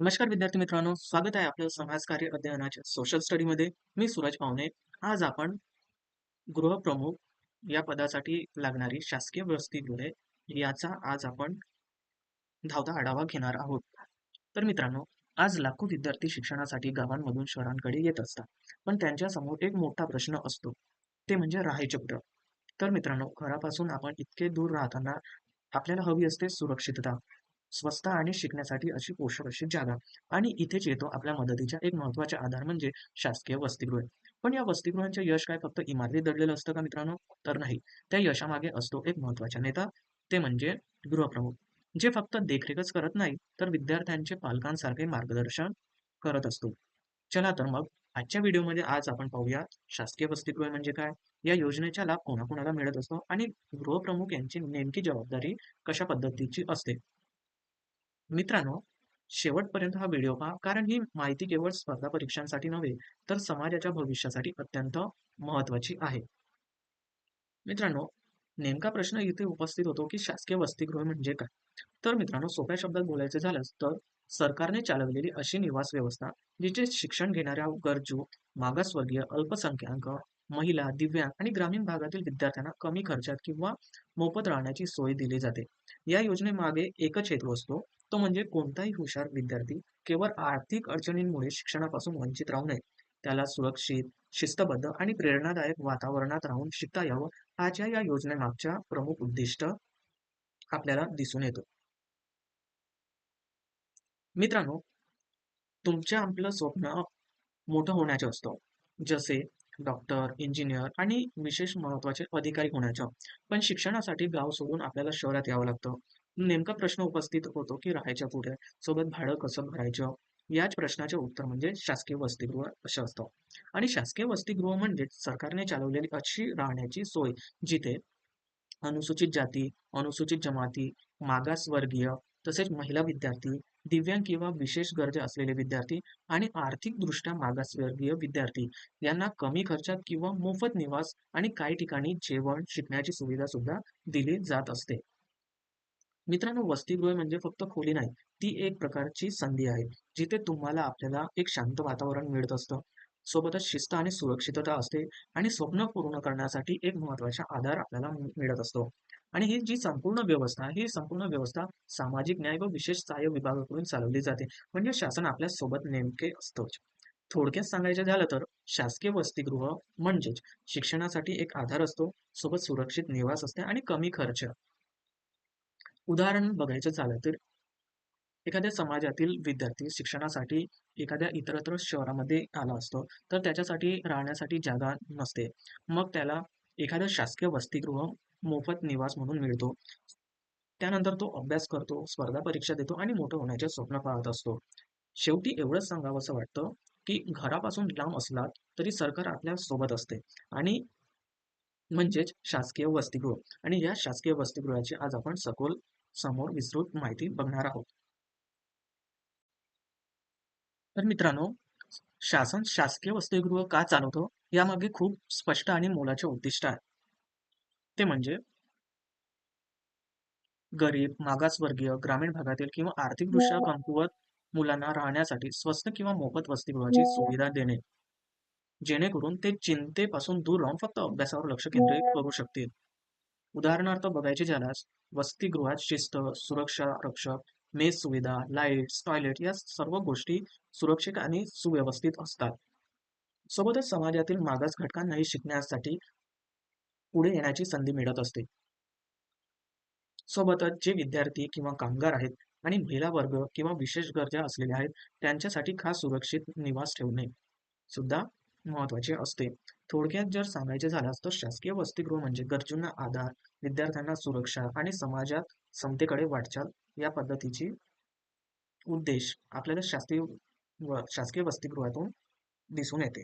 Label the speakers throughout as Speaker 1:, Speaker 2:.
Speaker 1: नमस्कार विद्यार्थी मित्रांनो स्वागत आहे आपलं समाजकार्य अध्ययनाच्या सोशल स्टडीमध्ये मी सूरज पाहुणे. आज आपण गृहप्रमुख या पदासाठी लागणारी शासकीय वसतिगृहे याचा आज आपण धावता आढावा घेणार आहोत. तर मित्रांनो आज लाखो विद्यार्थी शिक्षणासाठी गावांमधून शहरांकडे येत असतात. पण त्यांच्यासमोर एक मोठा प्रश्न असतो. ते म्हणजे राहायचे कुठं? तर मित्रांनो घरापासून आपण इतके दूर राहताना आपल्याला हवी असते सुरक्षितता. स्वस्त आणि शिकण्यासाठी अशी पोषक अशी जागा. आणि इथेच येतो आपल्या मदतीचा एक महत्त्वाचा आधार म्हणजे शासकीय वसतिगृह. पण या वसतिगृहांचे यश काय फक्त इमारतीत दडलेलं असतं का मित्रांनो? तर नाही. त्या यशामागे असतो एक महत्त्वाचा नेता ते म्हणजे गृहप्रमुख. जे फक्त देखरेखच करत नाही तर विद्यार्थ्यांचे पालकांसारखे मार्गदर्शन करत असतो. चला तर मग आजच्या व्हिडिओमध्ये आज आपण पाहूया शासकीय वसतिगृह म्हणजे काय? या योजनेचा लाभ कोणाकोणाला मिळत असतो? आणि गृहप्रमुख यांची नेमकी जबाबदारी कशा पद्धतीची असते? मित्रांनो शेवटपर्यंत हा व्हिडिओ पहा कारण ही माहिती केवळ स्पर्धा परीक्षांसाठी नव्हे तर समाजाच्या भविष्यासाठी अत्यंत महत्वाची आहे. मित्रांनो नेमका प्रश्न इथे उपस्थित होतो की शासकीय वसतिगृह म्हणजे काय? तर मित्रांनो सोप्या शब्दात बोलायचे झालंच तर सरकारने चालवलेली अशी निवास व्यवस्था जिचे शिक्षण घेणाऱ्या गरजू मागासवर्गीय अल्पसंख्याक महिला दिव्यांग आणि ग्रामीण भागातील विद्यार्थ्यांना कमी खर्चात किंवा मोफत राहण्याची सोय दिली जाते. या योजनेमागे एकच हेतू असतो तो म्हणजे कोणताही हुशार विद्यार्थी केवळ आर्थिक अडचणींमुळे शिक्षणापासून वंचित राहू नये. त्याला सुरक्षित शिस्तबद्ध आणि प्रेरणादायक वातावरणात राहून शिकता यावं आजच्या या योजनेमागच्या प्रमुख उद्दिष्ट आपल्याला दिसून येतो. मित्रांनो तुमच्या आपलं स्वप्न मोठं होण्याचं असतं. जसे डॉक्टर इंजिनियर आणि विशेष महत्त्वाचे अधिकारी होण्याचं. पण शिक्षणासाठी गाव सोडून आपल्याला शहरात यावं लागतं. नेमका प्रश्न उपस्थित होतो की राहायच्या पुढे सोबत भाडं कसं भरायचं? याच प्रश्नाचे उत्तर म्हणजे शासकीय वसतिगृह असं असतं. आणि शासकीय वसतिगृह म्हणजे सरकारने चालवलेली अशी राहण्याची सोय जिथे अनुसूचित जाती अनुसूचित जमाती मागासवर्गीय तसेच महिला विद्यार्थी दिव्यांग किंवा विशेष गरजा असलेले विद्यार्थी आणि आर्थिकदृष्ट्या मागासवर्गीय विद्यार्थी यांना कमी खर्चात किंवा मोफत निवास आणि काही ठिकाणी जेवण शिकण्याची सुविधा सुद्धा दिली जात असते. मित्रांनो वसतिगृह म्हणजे फक्त खोली नाही ती एक प्रकारची संधी आहे जिथे तुम्हाला आपल्याला एक शांत वातावरण मिळत असतं. सोबतच शिस्त आणि सुरक्षितता असते आणि स्वप्न पूर्ण करण्यासाठी एक महत्त्वाचा आधार आपल्याला मिळत असतो. आणि ही जी संपूर्ण व्यवस्था ही संपूर्ण व्यवस्था सामाजिक न्याय व विशेष सहाय्य विभागाकडून चालवली जाते म्हणजे शासन आपल्यासोबत नेमके असतोच. थोडक्यात सांगायचं झालं तर शासकीय वसतिगृह म्हणजेच शिक्षणासाठी एक आधार असतो सोबत सुरक्षित निवास असते आणि कमी खर्च. उदाहरण बघायचं झालं तर एखाद्या समाजातील विद्यार्थी शिक्षणासाठी एखाद्या इतरत्र शहरामध्ये आला असतो तर त्याच्यासाठी राहण्यासाठी जागा नसते. मग त्याला एखादं शासकीय वसतिगृह मोफत निवास म्हणून मिळतो. त्यानंतर तो अभ्यास करतो स्पर्धा परीक्षा देतो आणि मोठं होण्याचे स्वप्न पाहत असतो. शेवटी एवढंच सांगावं असं वाटतं की घरापासून लांब असला तरी सरकार आपल्यासोबत असते. आणि म्हणजेच शासकीय वसतिगृह. आणि या शासकीय वसतिगृहाची आज आपण सखोल समोर विस्तृत माहिती बघणार आहोत. तर मित्रांनो शासन शासकीय वसतिगृह का चालवतो? यामागे खूप स्पष्ट आणि मोलाचे उद्दिष्ट आहे ते म्हणजे गरीब मागासवर्गीय ग्रामीण भागातील किंवा आर्थिकदृष्ट्या कमकुवत मुलांना राहण्यासाठी स्वस्त किंवा मोफत वसतिगृहाची सुविधा देणे. जेणेकरून ते चिंतेपासून दूर राहून फक्त अभ्यासावर लक्ष केंद्रित करू शकतील. उदाहरणार्थ बघायचे झाल्यास वसतिगृहात शिस्त सुरक्षा रक्षक मेस सुविधा लाईट्स टॉयलेट या सर्व गोष्टी सुरक्षित आणि सुव्यवस्थित असतात. सोबतच समाजातील मागास घटकांनाही शिकण्यासाठी पुढे येण्याची संधी मिळत असते. सोबतच जे विद्यार्थी किंवा कामगार आहेत आणि महिला वर्ग किंवा विशेष गरजा असलेल्या आहेत त्यांच्यासाठी खास सुरक्षित निवास ठेवणे सुद्धा महत्त्वाचे असते. थोडक्यात जर सांगायचे झाल्यास तर शासकीय वसतिगृह म्हणजे गरजूंना आधार विद्यार्थ्यांना सुरक्षा आणि समाजात समतेकडे वाटचाल या पद्धतीची उद्देश आपल्याला शासकीय व शासकीय वसतिगृहातून दिसून येते.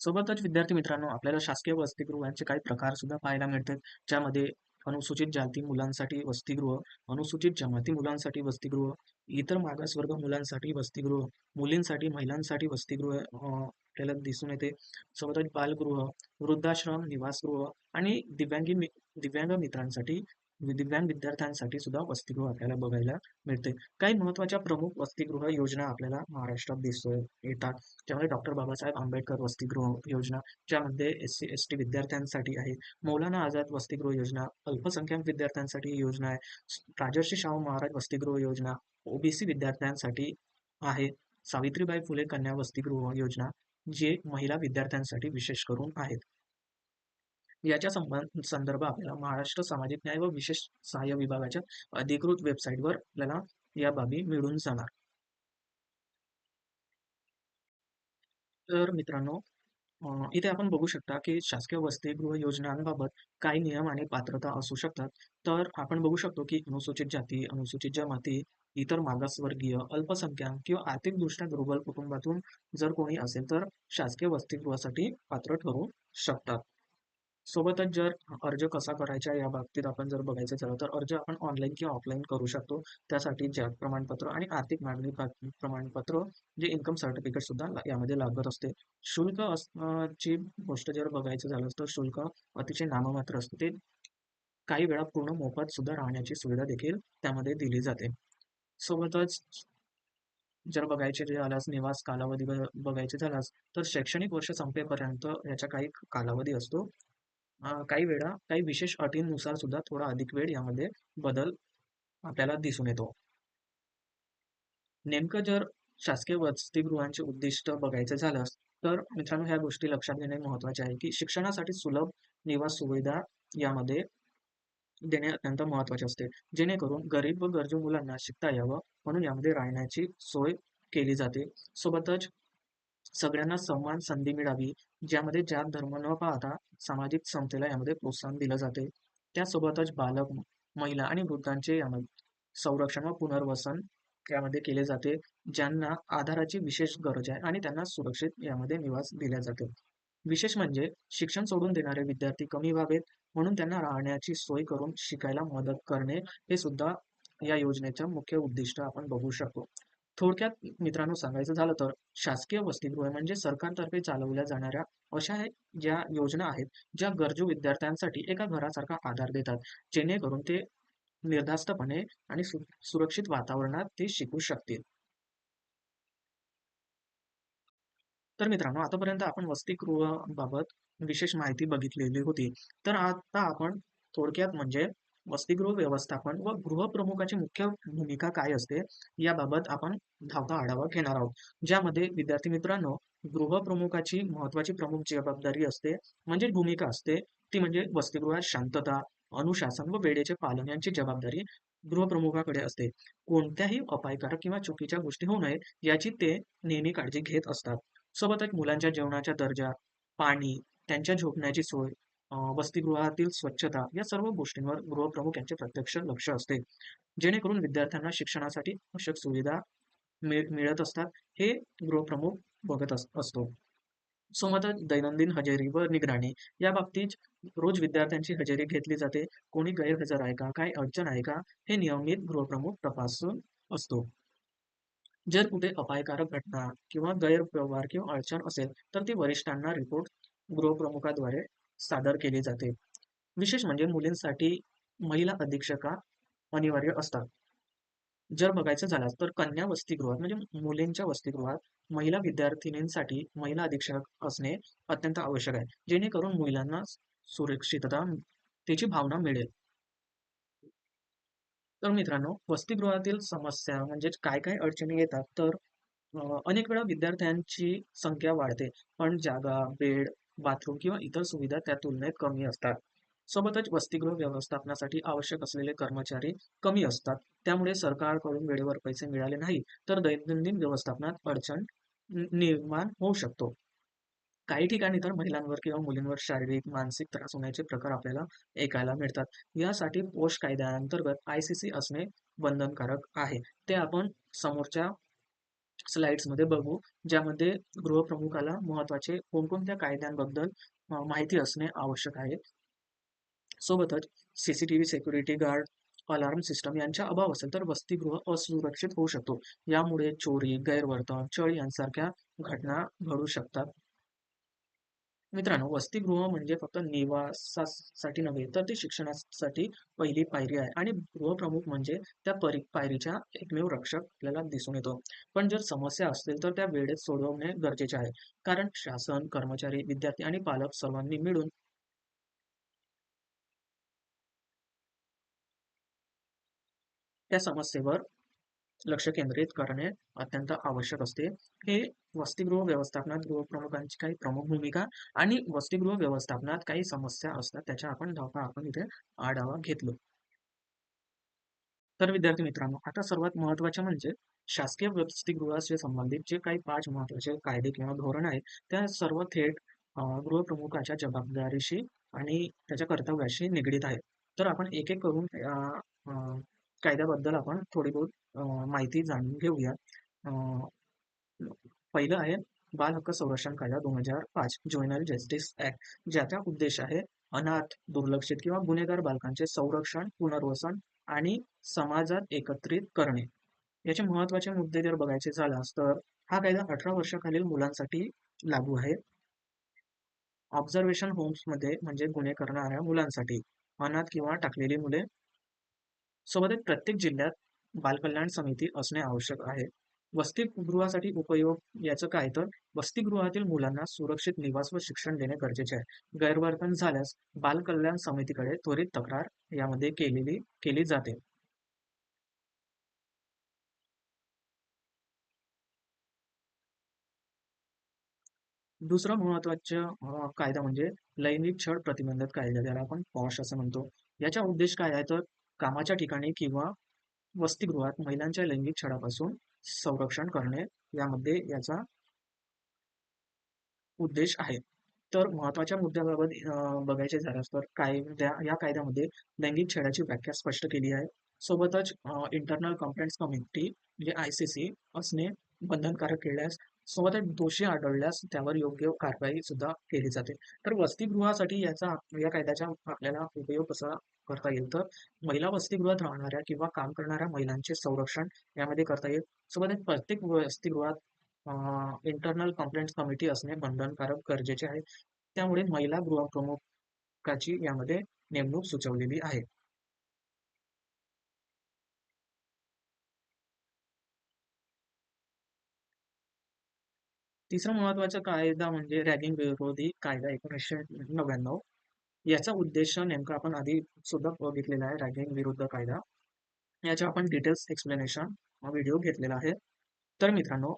Speaker 1: सोबतच विद्यार्थी मित्रांनो आपल्याला शासकीय वसतिगृहांचे काही प्रकार सुद्धा पाहायला मिळतात. ज्यामध्ये अनुसूचित जाती मुलांसाठी वसतिगृह अनुसूचित जमाती मुलांसाठी वसतिगृह इतर मागासवर्ग मुलांसाठी वसतिगृह मुलींसाठी महिलांसाठी वसतिगृह आपल्याला दिसून येते. सोबतच बालगृह वृद्धाश्रम निवासगृह आणि दिव्यांगी दिव्यांग मित्रांसाठी दिव्यांग विद्यार्थ्यांसाठी सुद्धा वसतिगृह आपल्याला बघायला मिळते. काही महत्त्वाच्या प्रमुख वसतिगृह योजना आपल्याला महाराष्ट्रात दिसून येतात. त्यामध्ये डॉक्टर बाबासाहेब आंबेडकर वसतिगृह योजना ज्यामध्ये एस सी एस टी विद्यार्थ्यांसाठी आहे. मौलाना आझाद वसतिगृह योजना अल्पसंख्याक विद्यार्थ्यांसाठी ही योजना आहे. राजर्षी शाहू महाराज वसतिगृह योजना ओबीसी विद्यार्थ्यांसाठी आहे. सावित्रीबाई फुले कन्या वसतिगृह योजना जे महिला विद्यार्थ्यांसाठी विशेष करून आहेत. याच्या संबंध संदर्भ आपल्याला महाराष्ट्र सामाजिक न्याय व विशेष सहाय्य विभागाच्या अधिकृत वेबसाईटवर आपल्याला या बाबी मिळून जाणार. तर मित्रांनो इथे आपण बघू शकता की शासकीय वसतिगृह योजनांबाबत काही नियम आणि पात्रता असू शकतात. तर आपण बघू शकतो की अनुसूचित जाती अनुसूचित जमाती इतर मागासवर्गीय अल्पसंख्याक किंवा आर्थिकदृष्ट्या दुर्बल कुटुंबातून जर कोणी असेल तर शासकीय वसतिगृहासाठी पात्र ठरू शकतात. सोबतच जर अर्ज कसा करायचा या बाबतीत आपण जर बघायचं झालं तर अर्ज आपण ऑनलाईन किंवा ऑफलाईन करू शकतो. त्यासाठी ज्या प्रमाणपत्र आणि आर्थिक मागणी प्रमाणपत्र जे इन्कम सर्टिफिकेट सुद्धा यामध्ये लागत असते. शुल्क ची गोष्ट जर बघायचं झालं तर शुल्क अतिशय नाममात्र असते. काही वेळा पूर्ण मोफत सुद्धा राहण्याची सुविधा देखील त्यामध्ये दिली जाते. सोबतच जर बघायचे झाल्यास निवास कालावधी बघायचे झाल्यास तर शैक्षणिक वर्ष संपेपर्यंत याचा काही कालावधी असतो. काही वेळा काही विशेष अटींनुसार सुद्धा थोडा अधिक वेळ यामध्ये बदल आपल्याला दिसून येतो. नेमकं जर शासकीय वसतिगृहांचे उद्दिष्ट बघायचं झालं तर मित्रांनो ह्या गोष्टी लक्षात घेणे महत्त्वाचे आहे की शिक्षणासाठी सुलभ निवास सुविधा यामध्ये देणे अत्यंत महत्त्वाचे असते. जेणेकरून गरीब व गरजू मुलांना शिकता यावं म्हणून यामध्ये राहण्याची सोय केली जाते. सोबतच सगळ्यांना समान संधी मिळावी ज्यामध्ये जात धर्म न पाहता सामाजिक समतेला यामध्ये प्रोत्साहन दिलं जाते. त्यासोबतच बालक महिला आणि वृद्धांचे यामध्ये संरक्षण व पुनर्वसन यामध्ये केले जाते ज्यांना आधाराची विशेष गरज आहे आणि त्यांना सुरक्षित यामध्ये निवास दिला जाते. विशेष म्हणजे शिक्षण सोडून देणारे विद्यार्थी कमी व्हावेत म्हणून त्यांना राहण्याची सोय करून शिकायला मदत करणे हे सुद्धा या योजनेचं मुख्य उद्दिष्ट आपण बघू शकतो. थोडक्यात मित्रांनो सांगायचं झालं तर शासकीय वसतिगृह म्हणजे सरकारतर्फे चालवल्या जाणाऱ्या अशा ज्या योजना आहेत ज्या गरजू विद्यार्थ्यांसाठी एका घरासारखा आधार देतात जेणेकरून ते निर्धास्तपणे आणि सुरक्षित वातावरणात ते शिकू शकतील. तर मित्रांनो आतापर्यंत आपण वसतिगृहाबाबत विशेष माहिती बघितलेली होती. तर आता आपण थोडक्यात म्हणजे वसतिगृह व्यवस्थापन व गृहप्रमुखाची मुख्य भूमिका काय असते याबाबत आपण धावता आढावा घेणार आहोत. ज्यामध्ये विद्यार्थी मित्रांनो गृहप्रमुखाची महत्वाची प्रमुख जबाबदारी असते म्हणजे भूमिका असते ती म्हणजे वसतिगृहात शांतता अनुशासन व वेळेचे पालन यांची जबाबदारी गृहप्रमुखाकडे असते. कोणत्याही अपायकारक किंवा चुकीच्या गोष्टी होऊ नये याची ते नेहमी काळजी घेत असतात. सोबतच मुलांच्या जेवणाच्या दर्जा पाणी त्यांच्या झोपण्याची सोय वसतिगृहातील स्वच्छता या सर्व गोष्टींवर गृहप्रमुख यांचे प्रत्यक्ष लक्ष असते. जेणेकरून विद्यार्थ्यांना शिक्षणासाठी आवश्यक सुविधा मिळत असतात हे गृहप्रमुख बघत असतो. सोबतच दैनंदिन हजेरी व निगराणी या बाबतीत रोज विद्यार्थ्यांची हजेरी घेतली जाते. कोणी गैरहजर आहे का? काय अडचण आहे का? हे नियमित गृहप्रमुख तपासून असतो. जर कुठे अपायकारक घटना किंवा गैरव्यवहार किंवा अडचण असेल तर ती वरिष्ठांना रिपोर्ट गृहप्रमुखाद्वारे सादर केली जाते. विशेष म्हणजे मुलींसाठी महिला अधीक्षका अनिवार्य असतात. जर बघायचं झालं तर कन्या वसतिगृहात म्हणजे मुलींच्या वसतिगृहात महिला विद्यार्थिनींसाठी महिला अधीक्षक असणे अत्यंत आवश्यक आहे. जेणेकरून महिलांना सुरक्षितता त्याची भावना मिळेल. तर मित्रांनो वसतिगृहातील समस्या म्हणजे काय काय अडचणी येतात तर अनेक वेळा विद्यार्थ्यांची संख्या वाढते. पण जागा बेड बाथरूम किंवा इतर सुविधा त्या तुलनेत कमी असतात. सोबतच वसतिगृह व्यवस्थापनासाठी आवश्यक असलेले कर्मचारी कमी असतात. त्यामुळे सरकारकडून वेळेवर पैसे मिळाले नाही तर दैनंदिन व्यवस्थापनात अडचण निर्माण होऊ शकतो. काही ठिकाणी तर महिलांवर किंवा मुलींवर शारीरिक मानसिक त्रास होण्याचे प्रकार आपल्याला ऐकायला मिळतात. यासाठी पोष कायद्याअंतर्गत आय सी सी असणे बंधनकारक आहे. ते आपण समोरच्या स्लाइड्समध्ये बघू ज्यामध्ये गृहप्रमुखाला महत्त्वाचे कोणकोणत्या कायद्यांबद्दल माहिती असणे आवश्यक आहे. सोबतच CCTV security guard alarm system यांच्या अभाव असेल तर वसतिगृह असुरक्षित होऊ शकतो. यामुळे चोरी गैरवर्तन चळ यांसारख्या घटना घडू शकतात. मित्रांनो, वसतिगृह म्हणजे फक्त निवासासाठी नव्हे, तर ते शिक्षणासाठी पहिली पायरी आहे आणि गृहप्रमुख म्हणजे त्या परी पायरीच्या एकमेव रक्षक आपल्याला दिसून येतो. पण जर समस्या असतील, तर त्या वेळेत सोडवणे गरजेचे आहे. कारण शासन, कर्मचारी, विद्यार्थी आणि पालक सर्वांनी मिळून त्या समस्येवर लक्ष केंद्रित करणे अत्यंत आवश्यक असते. हे वसतिगृह व्यवस्थापनात गृहप्रमुखांची काही प्रमुख भूमिका आणि वसतिगृह व्यवस्थापनात काही समस्या असतात, त्याच्या आपण धावपा आपण इथे आढावा घेतलो. तर विद्यार्थी मित्रांनो, आता सर्वात महत्त्वाचे म्हणजे शासकीय वसतिगृहाशी संबंधित जे काही पाच महत्त्वाचे कायदे किंवा धोरण आहे, त्या सर्व थेट गृहप्रमुखाच्या जबाबदारीशी आणि त्याच्या कर्तव्याशी निगडीत आहेत. तर आपण एक-एक करून कायद्याबद्दल आपण थोडी बहुत माहिती जाणून घेऊया. पहिलं आहे बाल हक्क संरक्षण कायदा 2005 ज्युव्हेनाइल जस्टिस ऍक्ट, ज्याचा उद्देश आहे अनाथ, दुर्लक्षित किंवा गुन्हेगार बालकांचे संरक्षण, पुनर्वसन आणि समाजात एकत्रित करणे. याचे महत्त्वाचे मुद्दे जर बघायचे झाल्यास तर हा कायदा 18 वर्षाखालील मुलांसाठी लागू आहे. ऑब्झर्वेशन होम्समध्ये म्हणजे गुन्हे करणाऱ्या मुलांसाठी, अनाथ किंवा टाकलेली मुले सोबतच प्रत्येक जिल्ह्यात बालकल्याण समिती असणे आवश्यक आहे. वसतिगृहासाठी उपयोग याचं काय तर वसतिगृहातील मुलांना सुरक्षित निवास व शिक्षण देणे गरजेचे आहे. गैरवर्तन झाल्यास बालकल्याण समितीकडे त्वरित तक्रार यामध्ये केलेली केली जाते. दुसरं महत्वाचं कायदा म्हणजे लैंगिक छळ प्रतिबंधक कायदा, ज्याला आपण पॉश असं म्हणतो. याचा उद्देश काय आहे तर कामाच्या ठिकाणी किंवा वसतिगृहात महिलांच्या लैंगिक छळापासून संरक्षण करणे यामध्ये याचा उद्देश आहे. तर महत्त्वाच्या मुद्द्याबाबत बघायचे झाल्यास तर कायद्या या कायद्यामध्ये लैंगिक छळाची व्याख्या स्पष्ट केली आहे. सोबतच इंटरनल कंप्लेंट्स कमिटी म्हणजे आय-सी-सी असणे बंधनकारक केल्यास सोबतच दोषी आढळल्यास त्यावर योग्य कारवाई सुद्धा केली जाते. तर वसतिगृहासाठी याचा या कायद्याचा आपल्याला उपयोग कसा करता येईल तर महिला वसतिगृहात राहणाऱ्या किंवा काम करणाऱ्या महिलांचे संरक्षण यामध्ये करता येईल. सोबत प्रत्येक वसतिगृहात इंटरनल कंप्लेंट्स कमिटी असणे बंधनकारक गरजेचे आहे. त्यामुळे महिला गृहप्रमुखाची यामध्ये नेमणूक सुचवलेली आहे. तिसरा महत्त्वाचा कायदा म्हणजे रॅगिंग विरोधी कायदा 1999. याचा उद्देश नेमका आपण आधी सुद्धा बघितलेला आहे रॅगिंग विरुद्ध कायदा. याच्या आपण डिटेल्स एक्सप्लेनेशन व्हिडिओ घेतलेला आहे. तर मित्रांनो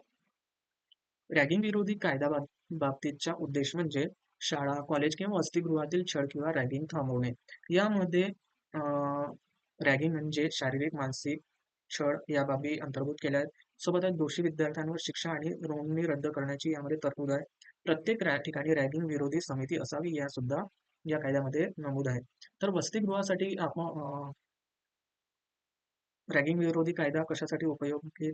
Speaker 1: रॅगिंग विरोधी कायदा बाबतीतचा उद्देश म्हणजे शाळा, कॉलेज किंवा वसतिगृहातील छळ किंवा रॅगिंग थांबवणे. यामध्ये रॅगिंग म्हणजे शारीरिक, मानसिक छळ या बाबी अंतर्भूत केल्या आहेत. सोबतच दोषी विद्यार्थ्यांवर शिक्षा आणि नोंदणी रद्द करण्याची यामध्ये तरतूद आहे. प्रत्येक ठिकाणी रॅगिंग विरोधी समिती असावी या सुद्धा या कायद्यामध्ये नमूद आहे. तर वसतिगृहासाठी आपण रॅगिंग विरोधी कायदा कशासाठी उपयोगी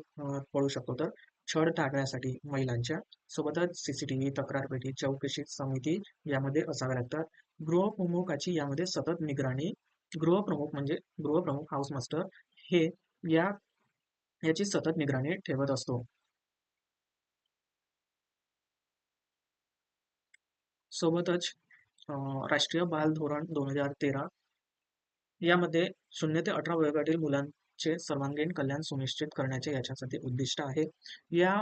Speaker 1: पडू शकतो तर छळ टाळण्यासाठी महिलांच्या सोबतच सीसीटीव्ही तक्रार पेटी चौकशी समिती यामध्ये असाव्या लागतात गृहप्रमुखाची यामध्ये सतत निगराणी गृहप्रमुख म्हणजे गृहप्रमुख हाऊस मास्टर हे या याची सतत निगराणी ठेवत असतो. सोबतच राष्ट्रीय बाल धोरण दोन हजार तेरा यामध्ये शून्य ते अठरा वयोगटातील मुलांचे सर्वांगीण कल्याण सुनिश्चित करण्याचे याच्यासाठी उद्दिष्ट आहे. या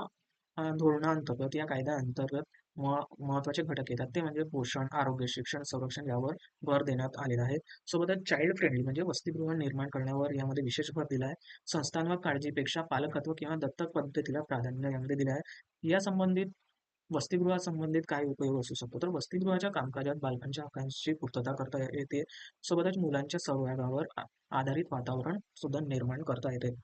Speaker 1: धोरणाअंतर्गत या कायद्याअंतर्गत महत्त्वाचे घटक येतात. ते म्हणजे पोषण आरोग्य शिक्षण संरक्षण यावर भर देण्यात आलेला आहे. सोबतच चाइल्ड फ्रेंडली म्हणजे वसतिगृह निर्माण करण्यावर यामध्ये विशेष भर दिला आहे. संस्थांवर काळजीपेक्षा पालकत्व किंवा दत्तक पद्धतीला प्राधान्य यामध्ये दिले आहे. या संबंधित वसतिगृहासंबंधित काय उपयोग असू शकतो. तर वसतिगृहाच्या कामकाजात बालकांच्या हक्कांची पूर्तता करता येते. सोबतच मुलांच्या सहभागावर आधारित वातावरण सुद्धा निर्माण करता येते.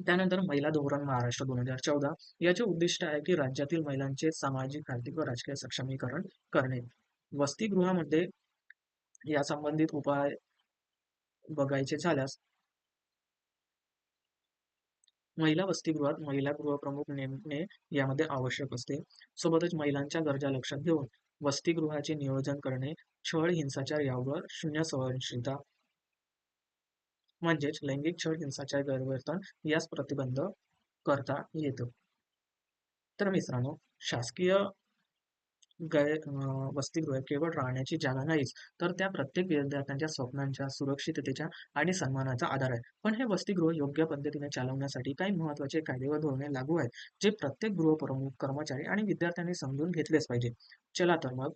Speaker 1: त्यानंतर महिला धोरण महाराष्ट्र दोन हजार चौदा. याचे उद्दिष्ट आहे की राज्यातील महिलांचे सामाजिक आर्थिक व राजकीय सक्षमीकरण करणे. वसतिगृहामध्ये या संबंधित उपाय बघायचे झाल्यास महिला वसतिगृहात महिला गृहप्रमुख नेमणे यामध्ये आवश्यक असते. सोबतच महिलांच्या गरजा लक्षात घेऊन वसतिगृहाचे नियोजन करणे छळ हिंसाचार यावर शून्य सहनशीलता म्हणजेच लैंगिक छळ हिंसाचार गैरवर्तन यास प्रतिबंध करता येतं तर मित्रांनो शासकीय गै वसतिगृह केवळ राहण्याची जागा नाहीच, तर त्या प्रत्येक विद्यार्थ्यांच्या स्वप्नांच्या, सुरक्षिततेच्या आणि सन्मानाचा आधार आहे. पण हे वसतिगृह योग्य पद्धतीने चालवण्यासाठी काही महत्त्वाचे कायदे व धोरणे लागू आहेत, जे प्रत्येक गृहप्रमुख, कर्मचारी आणि विद्यार्थ्यांनी समजून घेतलेच पाहिजे. चला तर मग